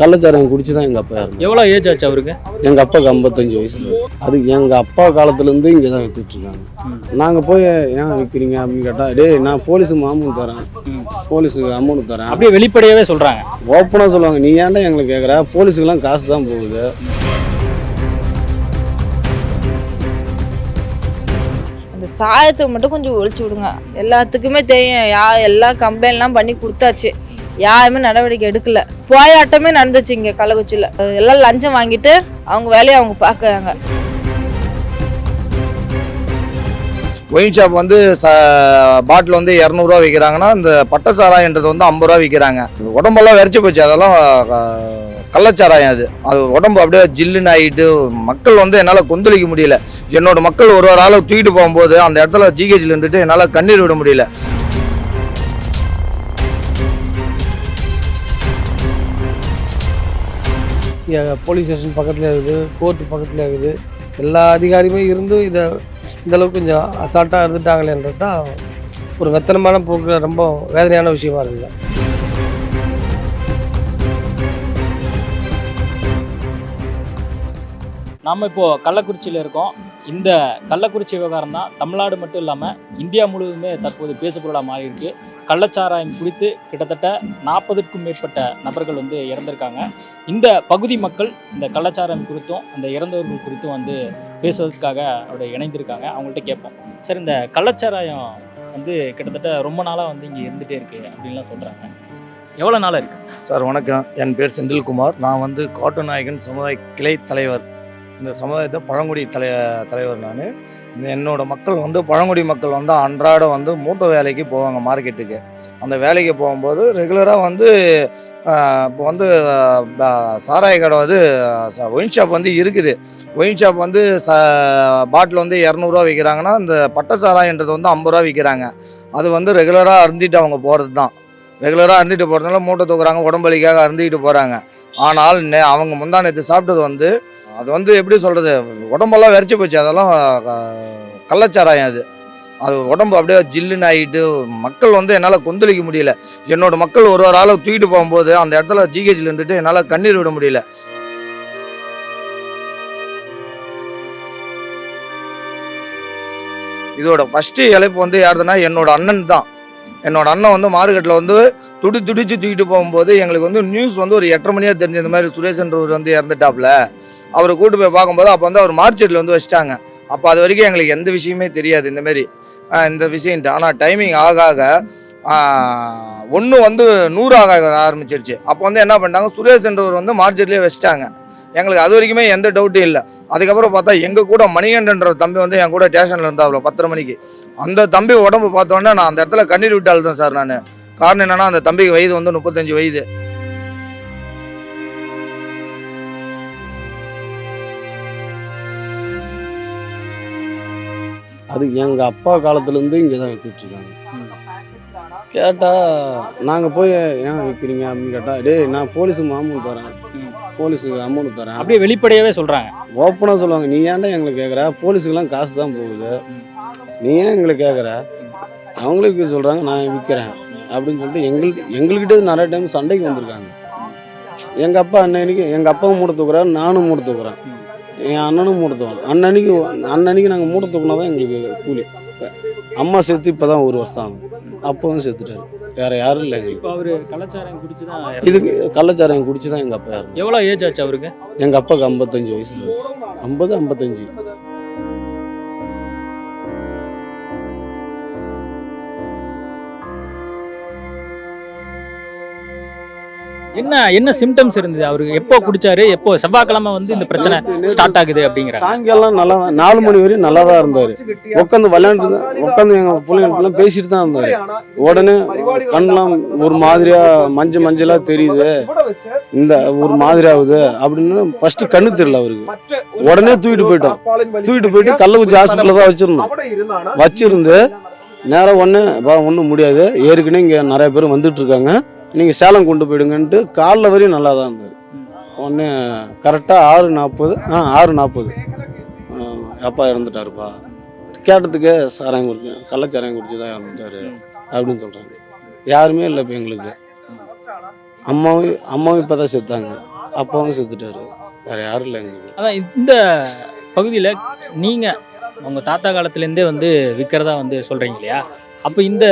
கள்ளச்சாரம் குடிச்சு தான் எங்கள் அப்பா இறந்தார். எவ்வளோ ஏஜ் ஆச்சு அவருக்கு? எங்கள் அப்பாவுக்கு ஐம்பத்தஞ்சு வயசுல அது எங்கள் அப்பா காலத்துலேருந்து இங்கே தான் வித்துட்டு இருக்காங்க நாங்கள் போய் ஏன் விற்கிறீங்க அப்படின்னு கேட்டால் டேய் நான் போலீஸுக்கு அமௌண்ட் தரேன். போலீஸுக்கு அமௌண்ட் தரேன். அப்படியே வெளிப்படையாவே சொல்றாங்க. ஓப்பனாக சொல்லுவாங்க நீ ஏன்டா எங்களுக்கு கேட்குற போலீஸுக்கெல்லாம் காசு தான் போகுது. அந்த சாயத்துக்கு மட்டும் கொஞ்சம் ஒழிச்சு விடுங்க. எல்லாத்துக்குமே தெரியும். யா எல்லாம் கம்ப்ளைண்ட்லாம் பண்ணி கொடுத்தாச்சு. யாருமே நடவடிக்கை எடுக்கல. போயாட்டமே நடந்துச்சு இங்கே கள்ளக்குச்சியில் எல்லாம் லஞ்சம் வாங்கிட்டு அவங்க வேலையை அவங்க பார்க்குறாங்க. ஒயின் ஷாப் வந்து ச பாட்டில் வந்து இரநூறுவா விற்கிறாங்கன்னா இந்த பட்டை சாராயன்றது வந்து ஐம்பது ரூபா விற்கிறாங்க உடம்பெல்லாம் வெறிச்சு போச்சு. அதெல்லாம் கள்ளச்சாராயம் அது. அது உடம்பு அப்படியே ஜில்லுன்னு ஆகிட்டு மக்கள் வந்து என்னால் கொந்தளிக்க முடியல. என்னோட மக்கள் ஒரு ஒரு ஆளை தூக்கிட்டு போகும்போது அந்த இடத்துல ஜிஹெச்சில் இருந்துட்டு என்னால் கண்ணீர் விட முடியல. போலீஸ் ஸ்டேஷன் பக்கத்தில் இருக்குது கோர்ட்டு பக்கத்தில் இருக்குது. எல்லா அதிகாரியுமே இருந்து இதை இந்தளவுக்கு கொஞ்சம் அசால்ட்டாக இருந்துட்டாங்களேன்றது தான் ஒரு வெத்தனமான போக்கு ரொம்ப வேதனையான விஷயமா இருக்குது. நாம் இப்போது கள்ளக்குறிச்சியில் இருக்கோம். இந்த கள்ளக்குறிச்சி விவகாரம் தான் தமிழ்நாடு மட்டும் இல்லாமல் இந்தியா முழுவதுமே தற்போது பேசுபொருளாக மாறி இருக்கு கள்ளச்சாராயம் குறித்து கிட்டத்தட்ட நாற்பதுக்கும் மேற்பட்ட நபர்கள் வந்து இறந்திருக்காங்க. இந்த பகுதி மக்கள் இந்த கள்ளச்சாராயம் குறித்தும் அந்த இறந்தவர்கள் குறித்தும் வந்து பேசுவதற்காக அவருடைய இணைந்திருக்காங்க. அவங்கள்ட்ட கேட்போம். சார் இந்த கள்ளச்சாராயம் வந்து கிட்டத்தட்ட ரொம்ப நாளாக வந்து இங்கே இருந்துகிட்டே இருக்கு அப்படின்லாம் சொல்கிறாங்க எவ்வளோ நாளாக இருக்குது சார் வணக்கம். என் பேர் செந்தில்குமார். நான் வந்து காட்டுநாயகன் சமுதாய கிளை தலைவர். இந்த சமுதாயத்தை பழங்குடி தலை தலைவர் நான். என்னோடய மக்கள் வந்து பழங்குடி மக்கள் வந்து அன்றாடம் வந்து மூட்டை வேலைக்கு போவாங்க மார்க்கெட்டுக்கு. அந்த வேலைக்கு போகும்போது ரெகுலராக வந்து இப்போ வந்து சாராய கடை வந்து ஒயின் ஷாப் வந்து இருக்குது. ஒயின் ஷாப் வந்து ச பாட்டில் வந்து இரநூறுவா விற்கிறாங்கன்னா இந்த பட்டை சாராயன்றது வந்து ஐம்பது ரூபா விற்கிறாங்க அது வந்து ரெகுலராக அருந்திட்டு அவங்க போகிறது தான். ரெகுலராக அருந்திட்டு போகிறதுனால மூட்டை தூக்குறாங்க உடம்பலிக்காக அருந்திக்கிட்டு போகிறாங்க ஆனால் நே அவங்க முந்தா நேற்று சாப்பிட்டது வந்து அது வந்து எப்படி சொல்கிறது உடம்பெல்லாம் வெறிச்சு போச்சு. அதெல்லாம் க- கள்ளச்சாராயம் அது. அது உடம்பு அப்படியே ஜில்லுன்னு ஆகிட்டு மக்கள் வந்து என்னால் கொந்தளிக்க முடியல. என்னோட மக்கள் ஒரு ஒரு ஆளை தூக்கிட்டு போகும்போது அந்த இடத்துல ஜிஹெச்சில் இருந்துட்டு என்னால் கண்ணீர் விட முடியல. இதோட ஃபஸ்ட்டு இழைப்பு வந்து யாருதுன்னா என்னோட அண்ணன் தான். என்னோட அண்ணன் வந்து மார்க்கெட்டில் வந்து துடி துடிச்சு தூக்கிட்டு போகும்போது எங்களுக்கு வந்து நியூஸ் வந்து ஒரு எட்டரை மணியாக தெரிஞ்ச இந்த மாதிரி சுரேஷ்ன்றவர் வந்து இறந்துட்டாப்புல. அவரை கூட்டு போய் பார்க்கும்போது அப்போ வந்து அவர் மார்க்கெட்டில் வந்து வச்சுட்டாங்க. அப்போ அது வரைக்கும் எங்களுக்கு எந்த விஷயமே தெரியாது இந்தமாரி இந்த விஷயம்ட்டு ஆனால் டைமிங் ஆக ஆக ஒன்று வந்து நூறு ஆக ஆரம்பிச்சிருச்சு. அப்போ வந்து என்ன பண்ணிட்டாங்க சுரேஷ்ன்றவர் வந்து மார்க்கெட்லேயே வச்சுட்டாங்க. எங்களுக்கு அது வரைக்குமே எந்த டவுட்டும் இல்லை. அதுக்கப்புறம் பார்த்தா எங்கள் கூட மணிகண்டன்ற தம்பி வந்து என் கூட ஸ்டேஷனில் இருந்தாப்புல பத்தரை மணிக்கு. அந்த தம்பி உடம்பு பார்த்தோன்னே நான் அந்த இடத்துல கண்ணீர் விட்டு அழுதேன் சார் நான். காரணம் என்னென்னா அந்த தம்பிக்கு வயது வந்து முப்பத்தஞ்சு வயது. அது எங்கள் அப்பா காலத்துலேருந்து இங்கே தான் வித்துட்டு இருக்காங்க கேட்டால் நாங்கள் போய் ஏன் விற்கிறீங்க அப்படின்னு கேட்டால் டேய் நான் போலீஸுக்கு அமௌண்ட் தரேன். போலீஸுக்கு அமௌண்ட் தரேன். அப்படியே வெளிப்படையாவே சொல்கிறாங்க ஓப்பனாக சொல்லுவாங்க நீ ஏன்டா எங்களுக்கு கேட்குற போலீஸுக்கெல்லாம் காசு தான் போகுது. நீ ஏன் எங்களை கேட்குற அவங்களுக்கு சொல்கிறாங்க நான் விற்கிறேன் அப்படின்னு சொல்லிட்டு எங்கள்கிட்ட எங்கள்கிட்ட நிறைய டைம் சண்டைக்கு வந்திருக்காங்க. எங்கள் அப்பா அன்னன்னைக்கு எங்கள் அப்பாவும் மூட்டை தூக்குறாரு நானும் மூட்டை தூக்குறேன். என் அண்ணனும் மூட்டை தூக்குறேன் அன்னன்னைக்கு அன்னன்னைக்கு நாங்கள் தூக்குனா தான் எங்களுக்கு கூலி. அம்மா செத்து இப்போ தான் ஒரு வருஷம் ஆகும் அப்போவும் செத்துட்டாரு வேற யாரும் இல்லை எங்களுக்கு. இப்போ அவர் கள்ளச்சாராயம் குடிச்சு தான் இதுக்கு கள்ளச்சாராயம் குடிச்சு தான் எங்கள் அப்பா இறந்தார். எவ்வளோ ஏஜ் ஆச்சு அவருக்கு? எங்கள் அப்பாவுக்கு ஐம்பத்தஞ்சு வயசு ஐம்பது ஐம்பத்தஞ்சு. என்ன என்ன சிம்டம்ஸ் இருந்தது? அவருக்கு எப்போ குடிச்சாரு? எப்போ செவ்வாய்க்கிழமை வந்து இந்த பிரச்சனை ஸ்டார்ட் ஆகுது அப்படிங்கிற? சாயங்காலம் நல்லா தான் நாலு மணி வரையும் நல்லா தான் இருந்தார். உட்காந்து விளையாண்டு உட்காந்து எங்கள் பிள்ளைங்களுக்குலாம் பேசிட்டு தான் இருந்தார். உடனே கண்ணெலாம் ஒரு மாதிரியாக மஞ்சள் மஞ்சளாக தெரியுது. இந்த ஒரு மாதிரி ஆகுது அப்படின்னு ஃபர்ஸ்ட் கண்ணு தெரியல அவருக்கு. உடனே தூக்கிட்டு போயிட்டோம். தூக்கிட்டு போயிட்டு கள்ளக்குச்சி ஹாஸ்பிட்டலில் தான் வச்சிருந்தோம். வச்சிருந்து நேராக ஒன்று ஒன்றும் முடியாது. ஏற்கனவே இங்கே நிறைய பேர் வந்துட்டு இருக்காங்க. நீங்கள் சேலம் கொண்டு போயிடுங்கன்ட்டு காலைல வரையும் நல்லா தான் இருந்தார் ஒன்று கரெக்டாக ஆறு நாற்பது ஆ ஆறு நாற்பது அப்பா இறந்துட்டாருப்பா. கேட்டதுக்கு சாராயம் குடிச்சு கள்ளச்சாராயம் குடிச்சு தான் இறந்துட்டாரு அப்படின்னு சொல்கிறாங்க யாருமே இல்லை இப்போ எங்களுக்கு. அம்மாவும் அம்மாவும் இப்போ தான் செத்தாங்க. அப்பாவும் செத்துட்டாரு. வேறு யாரும் இல்லை எங்களுக்கு. அதான் இந்த பகுதியில் நீங்கள் உங்கள் தாத்தா காலத்துலேருந்தே வந்து விற்கிறதா வந்து சொல்கிறீங்க இல்லையா? அப்போ இந்த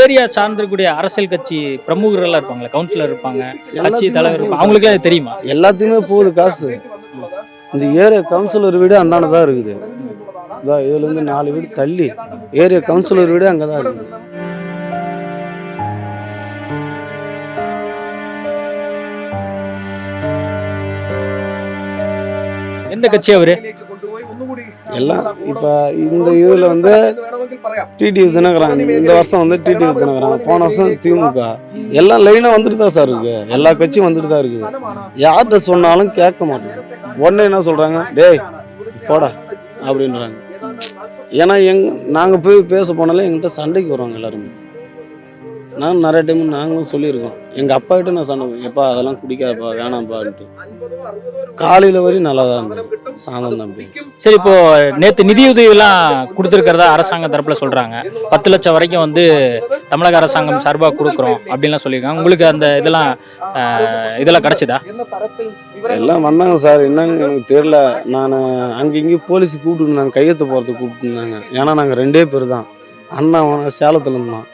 ஏரியா சார்ந்திருக்கக்கூடிய அரசியல் கட்சி பிரமுகர்கள்லாம் இருப்பாங்களே கவுன்சிலர் இருப்பாங்க கட்சி தலைவர் இருப்பாங்க. அவங்களுக்கே அது தெரியுமா? எல்லாத்துக்குமே போகுது காசு. இந்த ஏரியா கவுன்சிலர் வீடு அந்தாண்ட தான் இருக்குது. இதான் இதுலேருந்து நாலு வீடு தள்ளி ஏரியா கவுன்சிலர் வீடு அங்கே தான் இருக்குது. எந்த கட்சி அவரு? எல்லாம் இப்போ இந்த இதில் வந்து டிடிவி தினகரன் இந்த வருஷம் வந்து டிடிவி தினகரன் போன வருஷம் திமுக. எல்லாம் லைனாக வந்துட்டு தான் சார் இருக்கு. எல்லா கட்சியும் வந்துட்டு தான் இருக்குது. யார்கிட்ட சொன்னாலும் கேட்க மாட்டேங்க உடனே என்ன சொல்கிறாங்க டேய் போடா அப்படின்றாங்க. ஏன்னா எங் நாங்கள் போய் பேச போனாலே எங்கிட்ட சண்டைக்கு வருவாங்க எல்லாருமே. நான் நிறைய டைம் நாங்களும் சொல்லியிருக்கோம். எங்கள் அப்பா கிட்ட நான் சண்டை எப்பா அதெல்லாம் குடிக்காதப்பா வேணாம்ப்பான்ட்டு. காலையில் வரையும் நல்லா தான் இருந்தேன் சாயந்தரம் போயிடுச்சு சரி இப்போ நேற்று நிதியுதவிலாம் கொடுத்துருக்கிறதா அரசாங்க தரப்பில் சொல்கிறாங்க பத்து லட்சம் வரைக்கும் வந்து தமிழக அரசாங்கம் சார்பாக கொடுக்குறோம் அப்படின்லாம் சொல்லியிருக்காங்க. உங்களுக்கு அந்த இதெல்லாம் இதெல்லாம் கிடச்சிதா? எல்லாம் வந்தாங்க சார். என்னன்னு எனக்கு தெரியல. நான் அங்கே இங்கேயும் போலீஸ் கூப்பிட்டு இருந்தாங்க. கையெழுத்து போகிறதுக்கு கூப்பிட்டு இருந்தாங்க. ஏன்னா நாங்கள் ரெண்டே பேர் தான். அண்ணா சேலத்தில் இருந்தான்.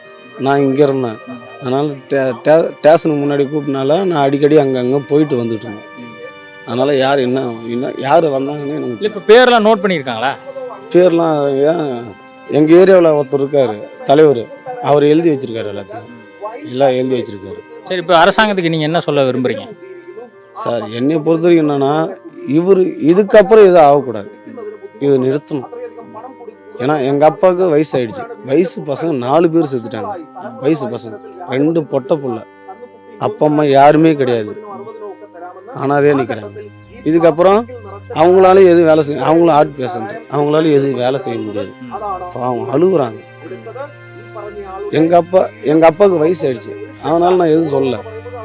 நான் இங்கே இருந்தேன். அதனால் ஸ்டேஷனுக்கு முன்னாடி கூப்பிட்டனால நான் அடிக்கடி அங்கங்கே போயிட்டு வந்துட்டு இருந்தேன். அதனால் யார் என்ன என்ன யார் வந்தாங்கன்னு எனக்கு இப்போ பேர்லாம் நோட் பண்ணியிருக்காங்களா பேர்லாம் ஏன் எங்கள் ஏரியாவில் ஒருத்தர் இருக்கார் தலைவர். அவர் எழுதி வச்சிருக்காரு எல்லாத்தையும். எல்லாம் எழுதி வச்சிருக்காரு. சரி இப்போ அரசாங்கத்துக்கு நீங்கள் என்ன சொல்ல விரும்புறீங்க? சார் என்னை பொறுத்த வரைக்கும் என்னன்னா இவர் இதுக்கப்புறம் எதுவும் ஆகக்கூடாது. இது நிறுத்தணும். ஏன்னா எங்கள் அப்பாவுக்கு வயசு ஆயிடுச்சு வயசு பசங்க நாலு பேர் செத்துட்டாங்க. வயசு பசங்க. ரெண்டு பொட்டை புள்ள. அப்பா அம்மா யாருமே கிடையாது. ஆனாவே நிற்கிறாங்க இதுக்கப்புறம் அவங்களால எதுவும் வேலை செய்ய அவங்களும் ஆர்ட் பேஷண்ட் அவங்களால எதுவும் வேலை செய்ய முடியாது. பாவம் அழுகுறாங்க. எங்கள் அப்பா எங்கள் அப்பாவுக்கு வயசு ஆயிடுச்சு அதனால நான் எதுவும் சொல்லலை.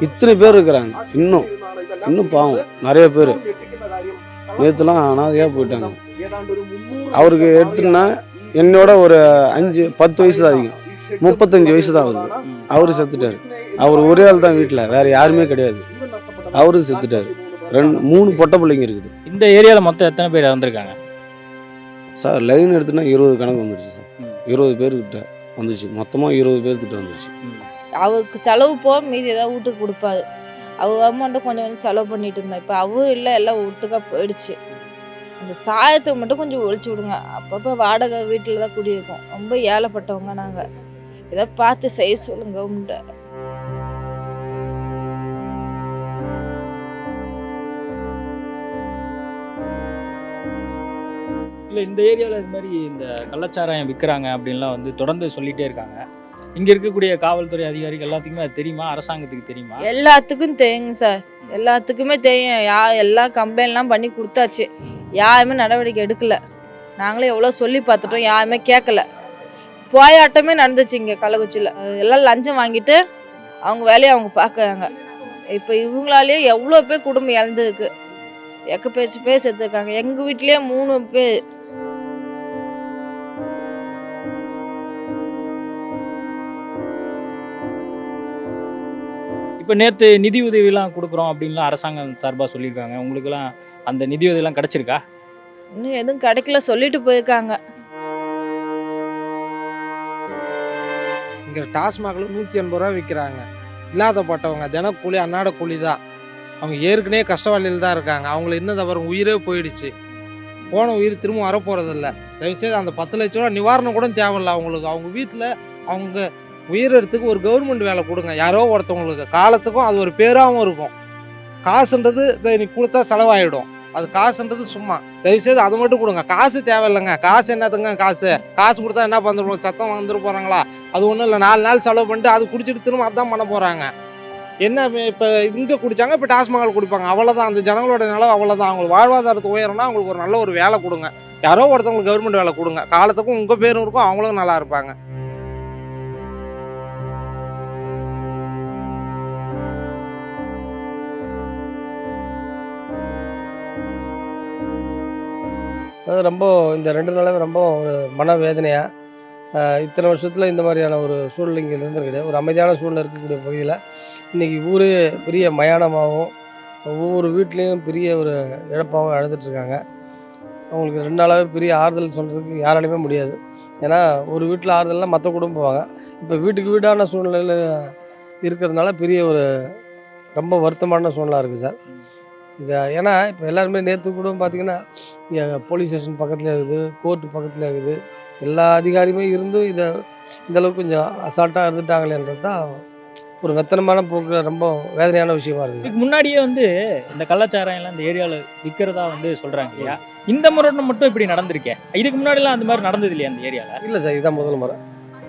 இத்தனை பேர் இருக்கிறாங்க. இன்னும் இன்னும் பாவம். நிறைய பேர். நேற்றுலாம் அனாதையாக போயிட்டாங்க. அவருக்கு எடுத்துன்னா என்னோட ஒரு அஞ்சு பத்து வயசு தான் அதிகம். முப்பத்தஞ்சு வயசு தான் அவருக்கு. அவரு செத்துட்டாரு. அவர் ஒரே ஆள் தான் வீட்டில் வேற யாருமே கிடையாது. அவரும் செத்துட்டாரு. ரெண்டு மூணு பொட்டை பிள்ளைங்க இருக்குது. இந்த ஏரியாவில் மொத்தம் எத்தனை பேர் இறந்துருக்காங்க? சார் லைன் எடுத்துனா இருபது கணக்கு வந்துருச்சு சார். இருபது பேர்கிட்ட வந்துருச்சு. மொத்தமாக இருபது பேர்கிட்ட வந்துருச்சு. அவருக்கு செலவு போக மீதி ஏதாவது வீட்டுக்கு கொடுப்பாரு. அவ அம்மாண்ட கொஞ்சம் கொஞ்சம் செலவு பண்ணிட்டு இருந்தா இப்போ அவ இல்லை எல்லாம் வீட்டுக்கா போயிடுச்சு. அந்த சாயத்துக்கு மட்டும் கொஞ்சம் ஒழிச்சு விடுங்க. அப்பப்போ வாடகை வீட்டில் தான் குடியிருக்கோம் ரொம்ப ஏழைப்பட்டவங்க நாங்கள் இதை பார்த்து செய்ய சொல்லுங்க உண்டு இல்லை இந்த ஏரியாவில் இது மாதிரி இந்த கள்ளச்சாராயம் விற்கிறாங்க அப்படின்லாம் வந்து தொடர்ந்து சொல்லிகிட்டே இருக்காங்க. இங்கே இருக்கக்கூடிய காவல்துறை அதிகாரிகள் எல்லாத்துக்குமே அது தெரியுமா? அரசாங்கத்துக்கு தெரியுமா? எல்லாத்துக்கும் தெரியுங்க சார். எல்லாத்துக்குமே தெரியும். யா எல்லா கம்ப்ளைண்ட்லாம் பண்ணி கொடுத்தாச்சு. யாருமே நடவடிக்கை எடுக்கல. நாங்களே எவ்வளோ சொல்லி பார்த்துட்டோம் யாருமே கேட்கல. போயாட்டமே நடந்துச்சு இங்கே கள்ளக்குச்சியில் எல்லாம் லஞ்சம் வாங்கிட்டு அவங்க வேலையை அவங்க பார்க்குறாங்க. இப்போ இவங்களாலேயே எவ்வளோ பேர் குடும்பம் இழந்துருக்கு. எக்க பேச்சு பேர் செத்துருக்காங்க எங்கள் வீட்லேயே மூணு பேர். இப்போ நேற்று நிதி உதவிலாம் கொடுக்குறோம் அப்படின்லாம் அரசாங்கம் சார்பாக சொல்லியிருக்காங்க. உங்களுக்கெல்லாம் அந்த நிதி உதவிலாம் கிடச்சிருக்கா? இன்னும் எதுவும் கிடைக்கல சொல்லிட்டு போயிருக்காங்க. இங்கே டாஸ்மாகில் நூற்றி எண்பது ரூபா விற்கிறாங்க இல்லாதப்பட்டவங்க தினக்கூலி அன்னாட கூலி தான். அவங்க ஏற்கனவே கஷ்டவாளியில் தான் இருக்காங்க. அவங்கள இன்னும் தவிர உயிரே போயிடுச்சு. போன உயிர் திரும்ப வரப்போகிறதில்ல தயவுசெய்து அந்த பத்து லட்ச ரூபா நிவாரணம் கூட தேவையில்ல அவங்களுக்கு. அவங்க வீட்டில் அவங்க உயிரெடுத்துக்கு ஒரு கவர்மெண்ட் வேலை கொடுங்க. யாரோ ஒருத்தவங்களுக்கு. காலத்துக்கும் அது ஒரு பேராகவும் இருக்கும். காசுன்றது இன்னைக்கு நீ கொடுத்தா செலவாயிடும். அது காசுன்றது சும்மா. தயவுசெய்து அது மட்டும் கொடுங்க. காசு தேவையில்லைங்க. காசு என்னதுங்க காசு? காசு கொடுத்தா என்ன பண்ணுறோம் சத்தம் வந்துட்டு போகிறாங்களா அது ஒன்றும் இல்லை. நாலு நாள் செலவு பண்ணிட்டு அது குடிச்சிட்டு திரும்ப அதான் பண்ண போகிறாங்க என்ன இப்போ இங்கே குடித்தாங்க இப்போ டாஸ்மஹால் குடிப்பாங்க. அவ்வளோதான் அந்த ஜனங்களோட நிலவு அவ்வளோதான் அவங்களுக்கு வாழ்வாதாரத்து உயரம்னா அவங்களுக்கு ஒரு நல்ல ஒரு வேலை கொடுங்க. யாரோ ஒருத்தவங்களுக்கு கவர்மெண்ட் வேலை கொடுங்க. காலத்துக்கும் உங்கள் பேரும் இருக்கும். அவங்களும் நல்லா இருப்பாங்க. அது ரொம்ப இந்த ரெண்டு நாளாக ரொம்ப ஒரு மன வேதனையாக இத்தனை வருஷத்தில் இந்த மாதிரியான ஒரு சூழ்நிலை இங்கே இருந்தது கிடையாது ஒரு அமைதியான சூழ்நிலை இருக்கக்கூடிய பகுதியில் இன்றைக்கி ஊரே பெரிய மயானமாகவும் ஒவ்வொரு வீட்லேயும் பெரிய ஒரு இழப்பாகவும் இழந்துட்டுருக்காங்க அவங்களுக்கு ரெண்டு நாளாகவே பெரிய ஆறுதல் சொல்கிறதுக்கு யாராலையுமே முடியாது. ஏன்னா ஒரு வீட்டில் ஆறுதல்னால் மற்ற குடும்பம் போவாங்க. இப்போ வீட்டுக்கு வீடான சூழ்நிலையில் இருக்கிறதுனால பெரிய ஒரு ரொம்ப வருத்தமான சூழ்நிலை இருக்குது சார். இது ஏன்னா இப்போ எல்லாருமே நேற்று கூட பார்த்தீங்கன்னா இங்கே போலீஸ் ஸ்டேஷன் பக்கத்தில் இருக்குது கோர்ட்டு பக்கத்தில் இருக்குது. எல்லா அதிகாரியுமே இருந்தும் இதை இந்த அளவுக்கு கொஞ்சம் அசால்ட்டாக இருந்துட்டாங்களேன்றது தான் ஒரு வெத்தனமான போக்கு ரொம்ப வேதனையான விஷயமா இருக்குது. இதுக்கு முன்னாடியே வந்து இந்த கள்ளச்சாராயம்லாம் இந்த ஏரியாவில் விற்கிறதா வந்து சொல்றாங்க இல்லையா? இந்த முறை மட்டும் இப்படி நடந்திருக்கேன் இதுக்கு முன்னாடிலாம் அந்த மாதிரி நடந்தது இல்லையா அந்த ஏரியாவில் இல்லை சார் இதுதான் முதல் முறை.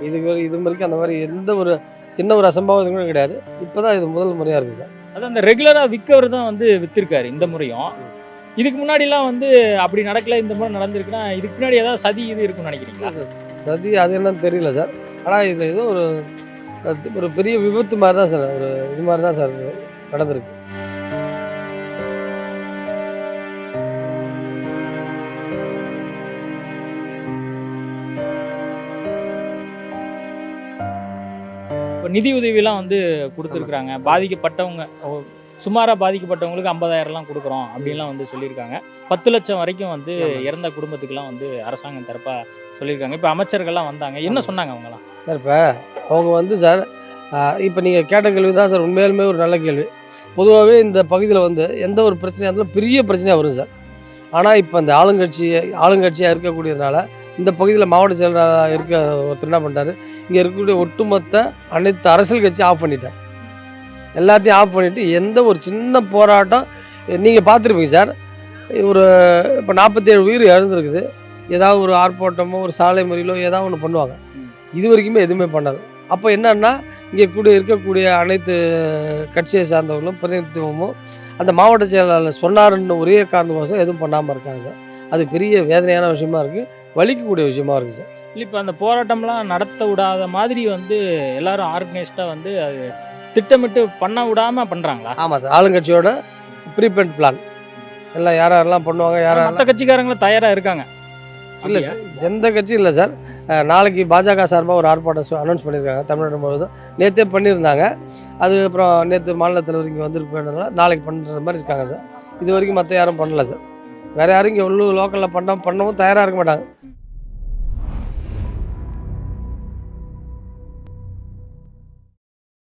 இதுக்கு வரை- இது வரைக்கும் அந்த மாதிரி எந்த ஒரு சின்ன ஒரு அசம்பாவிதம் கூட கிடையாது. இப்போ தான் இது முதல் முறையாக இருக்குது சார். அது அந்த ரெகுலராக விற்கவர் தான் வந்து விற்றுருக்காரு இந்த முறையும். இதுக்கு முன்னாடிலாம் வந்து அப்படி நடக்கல இந்த முறை நடந்திருக்குன்னா இதுக்கு பின்னாடி ஏதாவது சதி இது இருக்குன்னு நினைக்கிறீங்களா? சதி அது என்னன்னு தெரியல சார். ஆனால் இதில் ஏதோ ஒரு ஒரு பெரிய விபத்து மாதிரி தான் சார் ஒரு இது மாதிரி தான் சார் நடந்திருக்கு. நிதி உதவிலாம் வந்து கொடுத்துருக்குறாங்க. பாதிக்கப்பட்டவங்க ஓ- சுமாரா பாதிக்கப்பட்டவங்களுக்கு ஐம்பதாயிரம்லாம் கொடுக்குறோம் அப்படின்லாம் வந்து சொல்லியிருக்காங்க. பத்து லட்சம் வரைக்கும் வந்து இறந்த குடும்பத்துக்குலாம் வந்து அரசாங்கம் தரப்பா சொல்லியிருக்காங்க. இப்போ அமைச்சர்கள்லாம் வந்தாங்க. என்ன சொன்னாங்க அவங்கலாம்? சார் இப்போ அவங்க வந்து சார் இப்போ நீங்கள் கேட்ட கேள்வி தான் சார் உண்மையாலுமே ஒரு நல்ல கேள்வி. பொதுவாகவே இந்த பகுதியில் வந்து எந்த ஒரு பிரச்சனையாக இருந்தாலும் பெரிய பிரச்சனையாக வரும் சார். ஆனால் இப்போ இந்த ஆளுங்கட்சி ஆளுங்கட்சியாக இருக்கக்கூடியதுனால இந்த பகுதியில் மாவட்ட செயலராக இருக்க ஒருத்தர் என்ன பண்ணிட்டார்? இங்கே இருக்கக்கூடிய ஒட்டுமொத்த அனைத்து அரசியல் கட்சி ஆஃப் பண்ணிட்டார். எல்லாத்தையும் ஆஃப் பண்ணிவிட்டு எந்த ஒரு சின்ன போராட்டம் நீங்கள் பார்த்துருப்பீங்க சார் ஒரு இப்போ நாற்பத்தேழு உயிர் இழந்திருக்குது ஏதாவது ஒரு ஆர்ப்பாட்டமோ ஒரு சாலை முறையிலோ ஏதாவது ஒன்று பண்ணுவாங்க. இது வரைக்குமே எதுவுமே பண்ணாது அப்போ என்னன்னா இங்கே கூட இருக்கக்கூடிய அனைத்து கட்சியை சார்ந்தவர்களும் பிரதிநிதித்துவமும் அந்த மாவட்ட செயலாளர் சொன்னாருன்னு ஒரே காரணக்கோசம் எதுவும் பண்ணாமல் இருக்காங்க சார். அது பெரிய வேதனையான விஷயமா இருக்குது வலிக்கக்கூடிய விஷயமா இருக்குது சார். இல்லை இப்போ அந்த போராட்டம்லாம் நடத்த விடாத மாதிரி வந்து எல்லாரும் ஆர்கனைஸ்டாக வந்து அது திட்டமிட்டு பண்ண விடாம பண்ணுறாங்களா ஆமாம் சார். ஆளுங்கட்சியோட ப்ரீபெய்ட் பிளான் எல்லாம் யார் யாரெல்லாம் பண்ணுவாங்க யார் மற்ற கட்சிக்காரங்களும் தயாராக இருக்காங்க. இல்லை சார். எந்த கட்சியும் இல்லை சார். நாளைக்கு பாஜக சார்பாக ஒரு ஆர்ப்பாட்டம் அனௌன்ஸ் பண்ணியிருக்காங்க தமிழ்நாடு முழுவதும். நேற்றே பண்ணியிருந்தாங்க. அது அப்புறம் நேற்று மாநில தலைவர் இங்கே வந்திருப்பேன்றதுனால நாளைக்கு பண்ணுற மாதிரி இருக்காங்க சார் இது வரைக்கும் மற்ற யாரும் பண்ணல சார் வேறு யாரும் இங்கே உள்ளூர் லோக்கலில் பண்ண பண்ணவும் தயாராக இருக்க மாட்டாங்க.